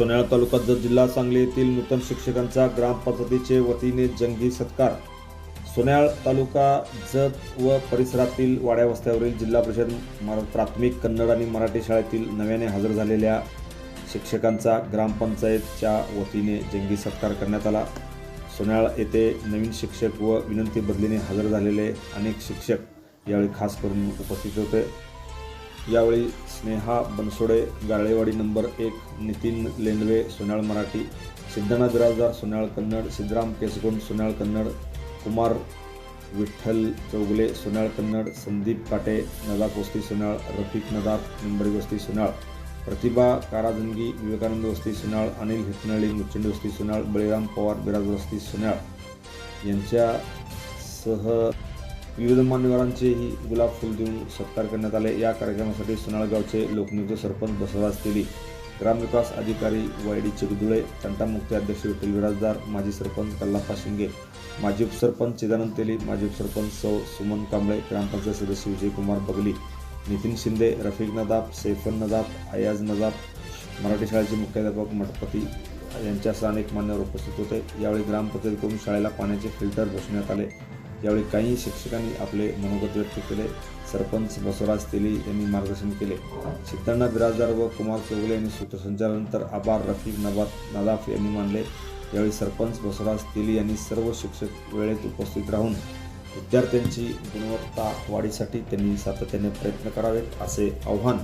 सोन्याळ तालुका जत जिल्हा सांगली येथील नूतन शिक्षकांचा ग्रामपंचायतीचे वतीने जंगी सत्कार. सोन्याळ तालुका जत व परिसरातील वाड्या वस्त्यावरील जिल्हा परिषद मरा- प्राथमिक कन्नड आणि मराठी शाळेतील नव्याने हजर झालेल्या शिक्षकांचा ग्रामपंचायतच्या वतीने जंगी सत्कार करण्यात आला. सोन्याळ येथे नवीन शिक्षक व विनंती बदलीने हजर झालेले अनेक शिक्षक यावेळी खास करून उपस्थित होते. यावेळी स्नेहा बनसोडे गाळेवाडी नंबर एक नितीन लेंडवे सोनाळ मराठी सिद्धना बिराजदार सोनाळ कन्नड सिद्धराम केसगुण सोनाळ कन्नड कुमार विठ्ठल चौगुले सोनाळ कन्नड संदीप काटे नदाफ वस्ती सोनाळ रफिक नदाफ निंबरी वस्ती सोनाळ प्रतिभा काराजंगी विवेकानंद वस्ती सोनाळ अनिल हितनळी मुचंडी वस्ती सोनाळ बळीराम पवार बिराज वस्ती सोनाळ यांच्यासह विविध मान्यवरांचेही गुलाब फुल देऊन सत्कार करण्यात आले. या कार्यक्रमासाठी सोनाळगावचे लोकनियुक्त सरपंच बसवराज तेली ग्रामविकास अधिकारी वाय डी चिगदुळे तंटामुक्ती अध्यक्ष विठ्ठल विराजदार माजी सरपंच कल्लाप्पा शिंगे माजी उपसरपंच चिदानंद तेली माजी उपसरपंच सौ सुमन कांबळे ग्रामपंचायत सदस्य विजयकुमार बगली नितीन शिंदे रफिक नदाब सैफन नदाब अयाज नदाब मराठी शाळेचे मुख्याध्यापक मठपती यांच्यासह अनेक मान्यवर उपस्थित होते. यावेळी ग्रामपंचायतीकडून शाळेला पाण्याचे फिल्टर बसवण्यात आले. यावेळी काही शिक्षकांनी आपले मनोगत व्यक्त केले. सरपंच बसवराज तेली यांनी मार्गदर्शन केले. सिद्धांना बिराजदार व कुमार चौगले यांनी सूत्रसंचालन तर रफीक रफिक नबात नदाफ यांनी मानले यावेळी सरपंच बसवराज तेली यांनी सर्व शिक्षक वेळेत उपस्थित राहून विद्यार्थ्यांची गुणवत्ता वाढीसाठी त्यांनी सातत्याने प्रयत्न करावेत असे आव्हान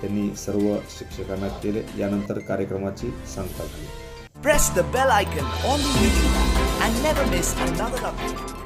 त्यांनी सर्व शिक्षकांना केले. यानंतर कार्यक्रमाची सांगता झाली Press the bell icon on the YouTube and never miss another update.